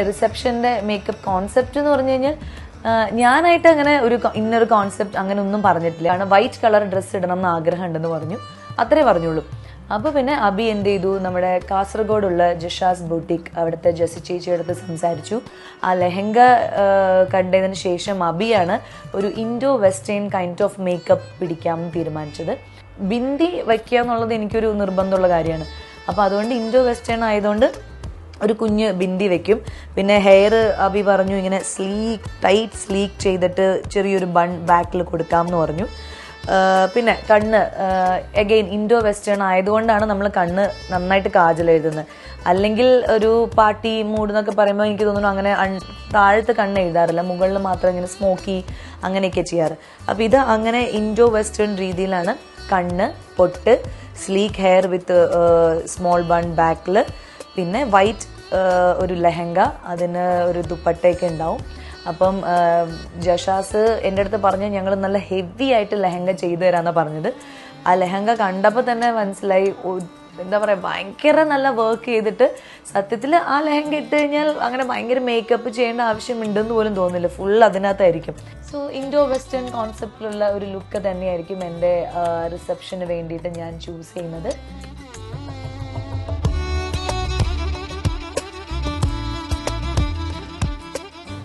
റിസപ്ഷന്റെ makeup concept എന്ന് പറഞ്ഞു കഴിഞ്ഞാൽ ഞാനായിട്ട് അങ്ങനെ ഒരു ഇന്നൊരു കോൺസെപ്റ്റ് അങ്ങനെ ഒന്നും പറഞ്ഞിട്ടില്ല. കാരണം വൈറ്റ് കളർ ഡ്രസ്സ് ഇടണം എന്ന് ആഗ്രഹം ഉണ്ടെന്ന് പറഞ്ഞു. അത്രേ പറഞ്ഞുള്ളൂ. അപ്പോൾ പിന്നെ അബി എന്ത് ചെയ്തു? നമ്മുടെ കാസർഗോഡുള്ള ജഷാസ് ബൊട്ടിക് അവിടുത്തെ ജസ് ചേച്ചിയുടെ അടുത്ത് സംസാരിച്ചു. ആ ലെഹങ്ക കണ്ടതിന് ശേഷം അബിയാണ് ഒരു Indo western kind of makeup പിടിക്കാമെന്ന് തീരുമാനിച്ചത്. ബിന്ദി വയ്ക്കുക എന്നുള്ളത് എനിക്കൊരു നിർബന്ധമുള്ള കാര്യമാണ്. അപ്പോൾ അതുകൊണ്ട് ഇൻഡോ വെസ്റ്റേൺ ആയതുകൊണ്ട് ഒരു കുഞ്ഞ് ബിന്ദി വെക്കും. പിന്നെ ഹെയർ അബി പറഞ്ഞു ഇങ്ങനെ സ്ലീക്ക് ടൈറ്റ് സ്ലീക്ക് ചെയ്തിട്ട് ചെറിയൊരു ബൺ ബാക്കിൽ കൊടുക്കാം എന്ന് പറഞ്ഞു. പിന്നെ കണ്ണ് എഗെയിൻ ഇൻഡോ വെസ്റ്റേൺ ആയതുകൊണ്ടാണ് നമ്മൾ കണ്ണ് നന്നായിട്ട് കാജൽ എഴുതുന്നത് അല്ലെങ്കിൽ ഒരു പാർട്ടി മൂഡ് എന്നൊക്കെ പറയുമ്പോൾ എനിക്ക് തോന്നുന്നു അങ്ങനെ താഴത്തെ കണ്ണ് എഴുതാറില്ല. മുകളിൽ മാത്രം ഇങ്ങനെ സ്മോക്കി അങ്ങനെയൊക്കെ ചെയ്യാറ്. അപ്പോൾ ഇത് അങ്ങനെ ഇൻഡോ വെസ്റ്റേൺ രീതിയിലാണ് കണ്ണ് പൊട്ട് sleek hair with small bun ബാക്കിൽ പിന്നെ വൈറ്റ് ഒരു ലെഹങ്ക അതിന് ഒരു ദുപ്പട്ടയൊക്കെ ഉണ്ടാവും. അപ്പം ജഷാസ് എന്റെ അടുത്ത് പറഞ്ഞു ഞങ്ങൾ നല്ല ഹെവി ആയിട്ട് ലെഹങ്ക ചെയ്തു തരാമെന്നാണ് പറഞ്ഞത്. ആ ലെഹങ്ക കണ്ടപ്പോൾ തന്നെ മനസ്സിലായി എന്താ പറയുക ഭയങ്കര നല്ല വർക്ക് ചെയ്തിട്ട് സത്യത്തിൽ ആ ലെഹങ്ക ഇട്ട് കഴിഞ്ഞാൽ അങ്ങനെ ഭയങ്കര മേക്കപ്പ് ചെയ്യേണ്ട ആവശ്യമുണ്ടെന്ന് പോലും തോന്നില്ല ഫുൾ അതിനകത്തായിരിക്കും. സോ ഇൻഡോ വെസ്റ്റേൺ കോൺസെപ്റ്റിലുള്ള ഒരു ലുക്ക് തന്നെയായിരിക്കും എന്റെ റിസപ്ഷന് വേണ്ടിയിട്ട് ഞാൻ ചൂസ് ചെയ്യുന്നത്.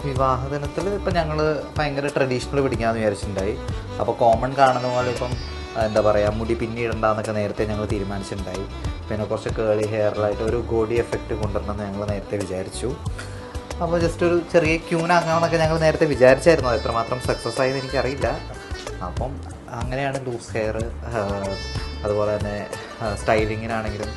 വിവാഹദിനത്തിൽ ഇപ്പം ഞങ്ങൾ ഭയങ്കര ട്രഡീഷണൽ പിടിക്കാമെന്ന് വിചാരിച്ചിട്ടുണ്ടായി. അപ്പോൾ കോമൺ കാണുന്ന പോലെ ഇപ്പം എന്താ പറയുക മുടി പിന്നിടണ്ടെന്നൊക്കെ നേരത്തെ ഞങ്ങൾ തീരുമാനിച്ചിട്ടുണ്ടായി. പിന്നെ കുറച്ച് കേളി ഹെയറിലായിട്ട് ഒരു ഗോഡി എഫക്റ്റ് കൊണ്ടുവരണമെന്ന് ഞങ്ങൾ നേരത്തെ വിചാരിച്ചു. അപ്പോൾ ജസ്റ്റ് ഒരു ചെറിയ ക്യൂനാക്കാമെന്നൊക്കെ ഞങ്ങൾ നേരത്തെ വിചാരിച്ചായിരുന്നു. എത്രമാത്രം സക്സസ് ആയെന്ന് എനിക്കറിയില്ല. അപ്പം അങ്ങനെയാണ് ലൂസ് ഹെയർ അതുപോലെ തന്നെ സ്റ്റൈലിങ്ങിനാണെങ്കിലും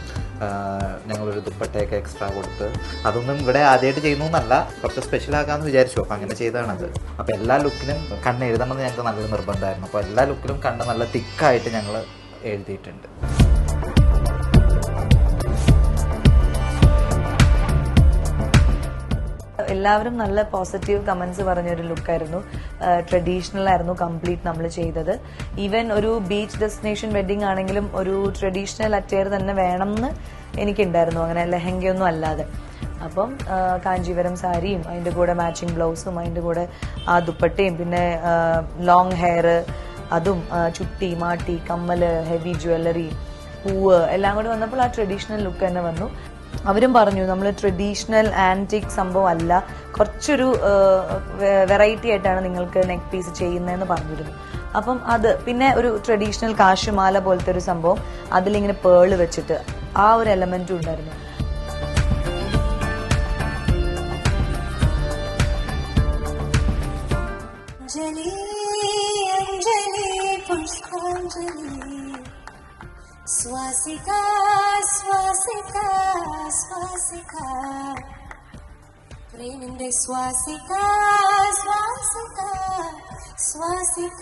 ഞങ്ങളൊരു ദുപ്പട്ടയൊക്കെ എക്സ്ട്രാ കൊടുത്ത്. അതൊന്നും ഇവിടെ ആദ്യമായിട്ട് ചെയ്യുന്നു എന്നല്ല കുറച്ച് സ്പെഷ്യൽ ആക്കാമെന്ന് വിചാരിച്ചു. അപ്പോൾ അങ്ങനെ ചെയ്തതാണത് അപ്പോൾ എല്ലാ ലുക്കിലും കണ്ണ് എഴുതണമെന്ന് ഞങ്ങൾക്ക് നല്ലൊരു നിർബന്ധമായിരുന്നു. അപ്പോൾ എല്ലാ ലുക്കിലും കണ്ണ് നല്ല തിക്കായിട്ട് ഞങ്ങൾ എഴുതിയിട്ടുണ്ട്. എല്ലാവരും നല്ല പോസിറ്റീവ് കമന്റ്സ് പറഞ്ഞൊരു ലുക്കായിരുന്നു ട്രഡീഷണൽ ആയിരുന്നു കംപ്ലീറ്റ് നമ്മൾ ചെയ്തത്. ഈവൻ ഒരു ബീച്ച് ഡെസ്റ്റിനേഷൻ വെഡിങ് ആണെങ്കിലും ഒരു ട്രഡീഷണൽ അറ്റയർ തന്നെ വേണം എന്ന് എനിക്കുണ്ടായിരുന്നു. അങ്ങനെ ലെഹങ്കയൊന്നും അല്ലാതെ. അപ്പം കാഞ്ചീപുരം സാരിയും അതിന്റെ കൂടെ മാച്ചിങ് ബ്ലൗസും അതിന്റെ കൂടെ ആ ദുപ്പട്ടയും പിന്നെ ലോങ് ഹെയർ അതും ചുട്ടി മാട്ടി കമ്മൽ ഹെവി ജ്വല്ലറി പൂവ് എല്ലാം കൂടി വന്നപ്പോൾ ആ ട്രഡീഷണൽ ലുക്ക് തന്നെ വന്നു. അവരും പറഞ്ഞു നമ്മൾ ട്രഡീഷണൽ ആന്റിക് സംഭവം അല്ല. കുറച്ചൊരു വെറൈറ്റി ആയിട്ടാണ് നിങ്ങൾക്ക് നെക്ക് പീസ് ചെയ്യുന്നതെന്ന് പറഞ്ഞിരുന്നു. അപ്പം അത് പിന്നെ ഒരു ട്രഡീഷണൽ കാശുമാല പോലത്തെ ഒരു സംഭവം അതിലിങ്ങനെ പേൾ വെച്ചിട്ട് ആ ഒരു എലമെന്റും ഉണ്ടായിരുന്നു. അഞ്ജലി അഞ്ജലി പുഷ്പാഞ്ജലി ശ്വാസിക ശ്വാസിക ശ്വാസിക പ്രേമിന്റെ ശ്വാസിക ശ്വാസിക ശ്വാസിക